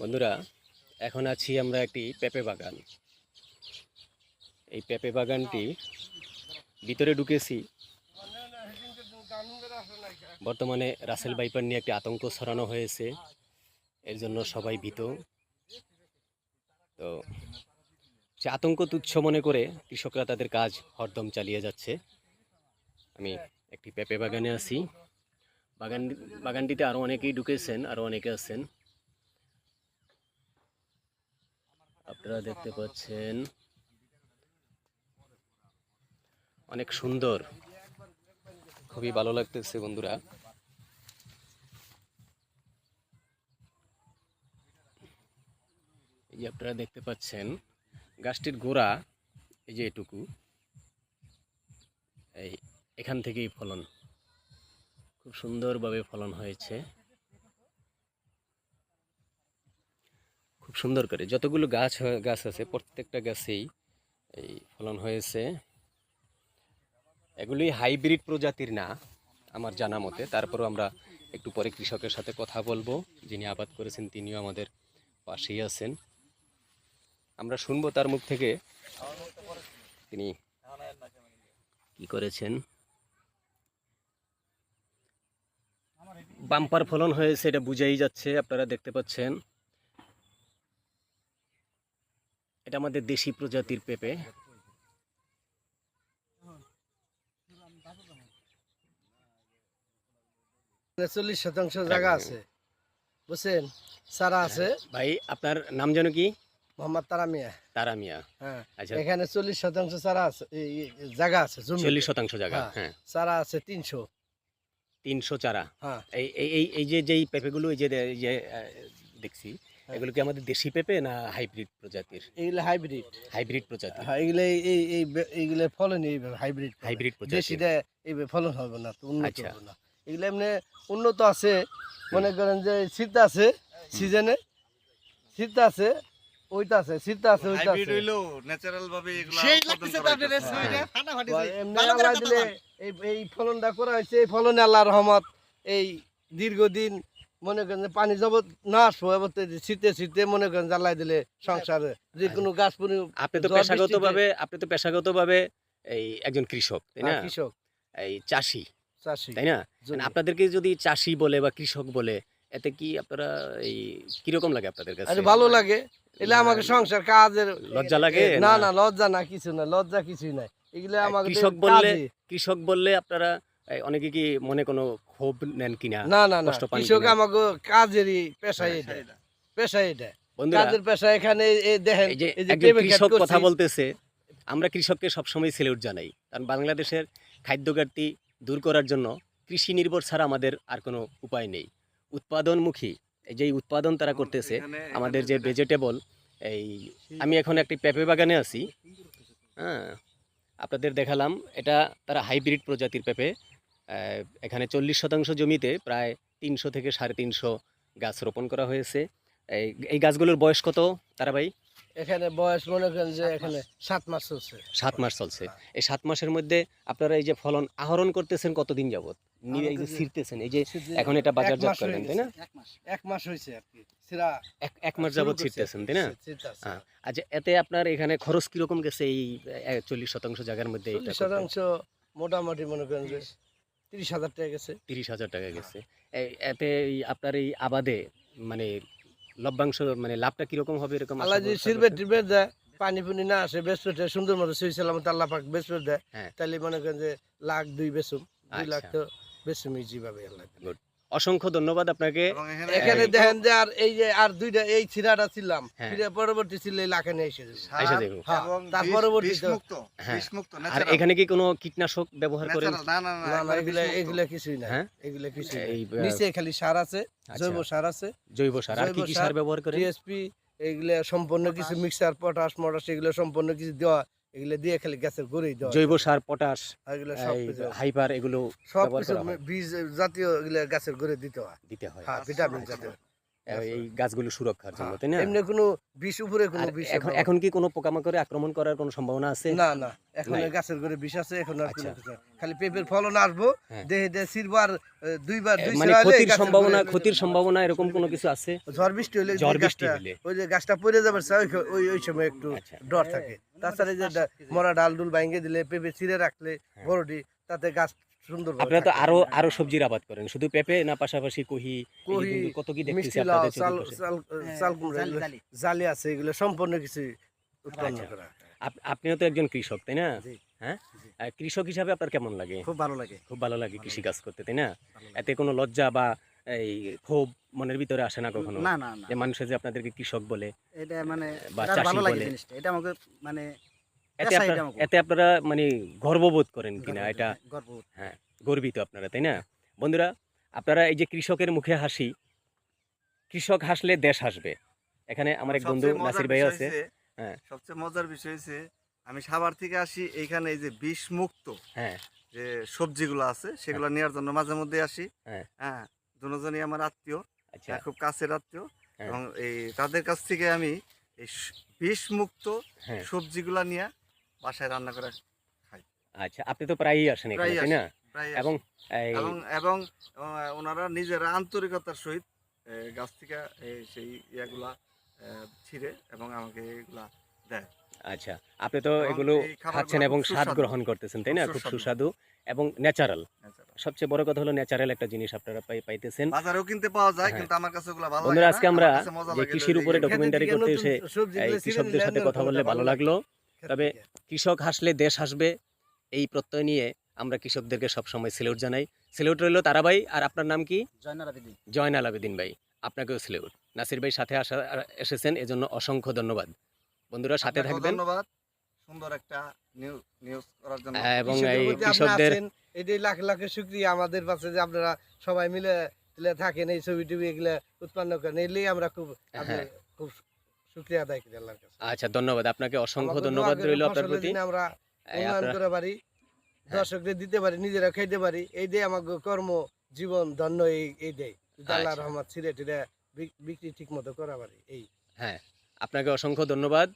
বন্ধুরা, এখন আছি আমরা একটি পেঁপে বাগান। এই পেঁপে বাগানটি ভিতরে ঢুকেছি। বর্তমানে রাসেল বাইপার নিয়ে একটি আতঙ্ক ছড়ানো হয়েছে। এর জন্য সবাই ভীত। তো, সে আতঙ্ক তুচ্ছ মনে করে কৃষকরা তাদের কাজ হরদম চালিয়ে যাচ্ছে। আমি একটি পেঁপে বাগানে আছি। বাগান, বাগানটিতে আরও অনেকেই ঢুকেছেন আরও অনেকে আছেন। আপনারা দেখতে পাচ্ছেন অনেক সুন্দর। খুবই ভালো লাগতেছে বন্ধুরা। এই যে আপনারা দেখতে পাচ্ছেন, গাছটির গোড়া, এই যে এটুকু, এই এখান থেকেই ফলন। খুব সুন্দরভাবে ফলন হয়েছে। খুব সুন্দর করে। যতগুলো গাছ গাছ আছে, প্রত্যেকটা গাছেই এই ফলন হয়েছে। এগুলি হাইব্রিড প্রজাতির না, আমার জানা মতে। তারপরও আমরা একটু পরে কৃষকের সাথে কথা বলব, যিনি আবাদ করেছেন তিনিও আমাদের পাশেই আছেন। আমরা শুনব তার মুখ থেকে তিনি কি করেছেন। বাম্পার ফলন হয়েছে, এটা বুঝাই যাচ্ছে, আপনারা দেখতে পাচ্ছেন। এটা আমাদের দেশি প্রজাতির পেঁপে। চল্লিশ শতাংশ জায়গা আছে। বুঝছেন? সারা আছে। ভাই আপনার নাম যেন কি? মোহাম্মদ তারা মিয়া। তারা মিয়া। হ্যাঁ। আচ্ছা। এখানে চল্লিশ শতাংশ সারা আছে জায়গা আছে চল্লিশ শতাংশ জায়গা হ্যাঁ। হ্যাঁ। সারা আছে তিনশো। তিনশো চারা। হ্যাঁ। এই এই এই যে যেই পেঁপেগুলো এই যে দেখছি হ্যাঁ। এগুলো কি আমাদের দেশি পেঁপে না হাইব্রিড প্রজাতির? এইগুলো হাইব্রিড। হাইব্রিড প্রজাতি। হ্যাঁ এইগুলো এই এই এই এইগুলো ফলন এইভাবে হাইব্রিড হাইব্রিড প্রজাতি। দেশিটা এইভাবে ফলন হবে না তো উন্নত আচ্ছা। হবে না। এগুলো এমনি উন্নত আছে মনে করেন যে শীত আছে সিজনে। শীত আছে ওইটা আছে শীত আছে ওইটা হাইব্রিড আছে। হইল ন্যাচারাল ভাবে এগুলা সেই লাগতেছে তো। রেসিপিটা হ্যাঁ। ফাটাফাটি ভালো করে দিলে এই এই ফলনটা করা হয়েছে এই ফলনে আল্লাহ রহমত এই দীর্ঘদিন মনে করেন যে পানি জগৎ না আসব এবার শীতে শীতে মনে করেন জ্বালাই দিলে সংসারে যে কোনো গাছ পুনি আপনি তো জল বৃষ্টিতে- পেশাগতভাবে আপনি তো পেশাগতভাবে এই একজন কৃষক তাই না? হ্যাঁ, কৃষক। এই চাষি চাষি তাই না। মানে আপনাদেরকে যদি চাষি বলে বা কৃষক বলে এতে কি আপনারা এই কীরকম লাগে আপনাদের কাছে? আরে ভালো লাগে। এলে আমাকে সংসার কাজের লজ্জা লাগে? না না। লজ্জা না কিছু না লজ্জা কিছুই নাই। এগুলো আমাকে কৃষক বললে কৃষক বললে আপনারা অনেকে কি মনে কোনো ক্ষোভ নেন কিনা? না না না। কৃষক আমাকে কাজেরই পেশা এটা সেইটা। এটা কাজের পেশা এখানে দেখেন কৃষক কথা বলতেছে আমরা কৃষককে সবসময় সেলিউট জানাই। কারণ বাংলাদেশের খাদ্য ঘাটতি দূর করার জন্য কৃষি নির্ভর ছাড়া আমাদের আর কোনো উপায় নেই। উৎপাদনমুখী এই যে উৎপাদন তারা করতেছে আমাদের যে ভেজিটেবল এই আমি এখন একটি পেঁপে বাগানে আছি। হ্যাঁ আপনাদের দেখালাম এটা তারা হাইব্রিড প্রজাতির পেঁপে। এখানে চল্লিশ শতাংশ জমিতে প্রায় তিনশো থেকে সাড়ে তিনশো গাছ রোপণ করা হয়েছে। এই গাছগুলোর বয়স কত তারা ভাই? এখানে বয়স মনে করেন যে এখানে সাত মাস চলছে। সাত মাস চলছে। এই সাত মাসের মধ্যে আপনারা এই যে ফলন আহরণ করতেছেন কতদিন যাবত নিয়ে এই যে ছিঁড়তেছেন এই যে এখন এটা বাজারজাত করবেন তাই না? এক মাস। হয়েছে আর কি। এক মাস যাবত ছিঁড়তেছেন তাই না? হ্যাঁ। আচ্ছা এতে আপনার এখানে খরচ কীরকম গেছে এই চল্লিশ শতাংশ জায়গার মধ্যে? শতাংশ মোটামুটি মনে করেন যে তিরিশ হাজার টাকা গেছে তিরিশ হাজার টাকা গেছে এতে এই আপনার এই আবাদে মানে লভ্যাংশ মানে লাভটা কীরকম হবে এরকম আল্লাহ যদি ভরসা সিরবে দেয় পানি পুনি না আসে বেশ পেটে সুন্দর মতো সুই সালামত আল্লাহ পাক বেশ পেট দেয় হ্যাঁ। তাহলে মনে করেন যে লাখ দুই বেসুম দুই লাখ আচ্ছা। তো বেসুম যেভাবে আল্লাহ দেয়। অসংখ্য ধন্যবাদ আপনাকে। এখানে দেখেন যে আর এই যে আর দুইটা এই ছিড়াটা ছিলাম হ্যাঁ। পরবর্তী ছিল এই লাখে নিয়ে এসে এসে দেখুন। হ্যাঁ, তার হ্যাঁ। আর এখানে কি কোনো কীটনাশক ব্যবহার করেন? না, না, না, এগুলা কিছুই না। হ্যাঁ? এগুলা কিছুই নিচে খালি সার আছে আচ্ছা, জৈব সার আছে। জৈব সার। আর কি জৈব কি সার, ব্যবহার করেন? টিএসপি এগুলা সম্পূর্ণ কিছু মিক্সার পটাশ মটাশ এগুলো সম্পূর্ণ কিছু দেওয়া এগুলো দিয়ে খালি দেওয়া জৈব সার পটাশ এগুলো হাইপার এগুলো সব কিছু বীজ জাতীয় এগুলো গাছের গড়ে দিতে হয়। দিতে হয়। হ্যাঁ ভিটামিন জাতীয়। এই গাছগুলো সুরক্ষার জন্য তাই না? এমনি কোনো বিষ উপরে কোনো বিষ এখন। এখন কি কোনো পোকামাকড়ে আক্রমণ করার কোনো সম্ভাবনা আছে? না না। এখন গাছের করে বিষ আছে এখন আর কোনো আচ্ছা। খালি পেঁপের ফলন আসব হ্যাঁ। দেহে দেহে আহ, দুইবার দুই মানে ক্ষতির সম্ভাবনা ক্ষতির সম্ভাবনা এরকম কোনো কিছু আছে? ঝড় বৃষ্টি হলে ঝড় বৃষ্টি গাছটা- হলে। ওই যে গাছটা পড়ে যাবে ওই- ওই সময় একটু আচ্ছা। ডর থাকে। তাছাড়া যে মরা ডাল ডুল ভাঙ্গে দিলে পেঁপে ছিঁড়ে রাখলে হ্যাঁ। বড়ডি তাতে গাছ সুন্দর আপনারা তো আরও আরও সবজির আবাদ করেন শুধু পেঁপে না পাশাপাশি কহি এই যে কহি, কিন্তু কত কি দেখতেছি আপনাদের চাল চতুর্পাশে। চাল চাল কুমড়া এগুলো জালি। আছে এগুলো সম্পূর্ণ কিছু উৎপন্ন। করা। আপনিও তো একজন কৃষক তাই না। হ্যাঁ? কৃষক হিসাবে আপনার কেমন লাগে? খুব ভালো লাগে। খুব ভালো লাগে কৃষি কাজ করতে তাই না? এতে কোনো লজ্জা বা এই ক্ষোভ মনের ভিতরে আসে না কখনো? না না যে মানুষে যে আপনাদেরকে কৃষক বলে এটা মানে বা চাষি ভালো লাগে বলে। জিনিসটা। এটা আমাকে মানে এতে আপনারা মানে গর্ববোধ করেন কিনা? এটা গর্ব হ্যাঁ গর্বিত আপনারা তাই না? বন্ধুরা আপনারা এই যে কৃষকের মুখে হাসি কৃষক হাসলে দেশ হাসবে। এখানে আমার এক বন্ধু নাসির ভাই আছে। হ্যাঁ। সবচেয়ে মজার বিষয় হচ্ছে আমি সাভার থেকে আসি এইখানে এই যে বিষ মুক্ত হ্যাঁ। যে সবজিগুলো আছে সেগুলো নেওয়ার জন্য মাঝে মধ্যে আসি। হ্যাঁ। দুজনই আমার আত্মীয় আচ্ছা। হ্যাঁ, খুব কাছের আত্মীয় হ্যাঁ। এবং এই তাদের কাছ থেকে আমি এই বিষ মুক্ত হ্যাঁ। সবজিগুলা নিয়ে বাসায় রান্না করে খাই। আচ্ছা আপনি তো প্রায়ই আসেন এখানে তাই না? এবং এবং এবং ওনারা নিজেরা আন্তরিকতার সহিত গাছ থেকে সেই ইয়াগুলা ছিঁড়ে এবং আমাকে এগুলা দেয়। আচ্ছা আপনি তো এগুলো খাচ্ছেন এবং স্বাদ সুস্বাদু। গ্রহণ করতেছেন তাই না? খুব সুস্বাদু। এবং ন্যাচারাল সবচেয়ে বড় কথা হলো ন্যাচারাল একটা জিনিস আপনারা পাই- পাইতেছেন। বাজারেও কিনতে পাওয়া যায় হ্যাঁ। কিন্তু আমার কাছে ওগুলা ভালো বন্ধুরা লাগে আজকে আমরা যে কৃষির উপরে ডকুমেন্টারি করতে এসে এই কৃষকদের সাথে কথা বললে ভালো লাগল। তবে কৃষক হাসলে দেশ হাসবে এই প্রত্যয় নিয়ে আমরা কৃষকদেরকে সবসময় সিলেউট জানাই। সিলেউট রইল তারাবাই আর আপনার নাম কি? জয়নাল আবেদিন। ভাই আপনাকেও সিলেউট নাসির ভাই সাথে আসা এসেছেন এজন্য অসংখ্য ধন্যবাদ। বন্ধুরা সাথে থাকবেন। ধন্যবাদ। সুন্দর একটা নিউজ করার জন্য। এবং কৃষকের এই কৃষকদের এটাই লাখ লাখ শুক্রিয়া আমাদের যে আপনারা সবাই মিলে থাকেন এই ছবি টবি এগুলা উৎপন্ন করেন এলেই আমরা খুব খুব শুক্রিয়া আদায় করি আল্লাহর কাছে। আচ্ছা ধন্যবাদ। আপনাকে অসংখ্য ধন্যবাদ রইল আপনার প্রতি। আমরা উন্নয়ন করে পারি হ্যাঁ। দর্শকদের দিতে পারি নিজেরা খাইতে পারি। এই দিয়ে আমাকে কর্ম জীবন ধন্য এই এই দেয় আল্লাহ আচ্ছা। রহমত ছিঁড়ে টিড়ে বিক্রি ঠিক মতো করা পারি এই। হ্যাঁ আপনাকে অসংখ্য ধন্যবাদ।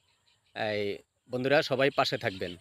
বন্ধুরা সবাই পাশে থাকবেন।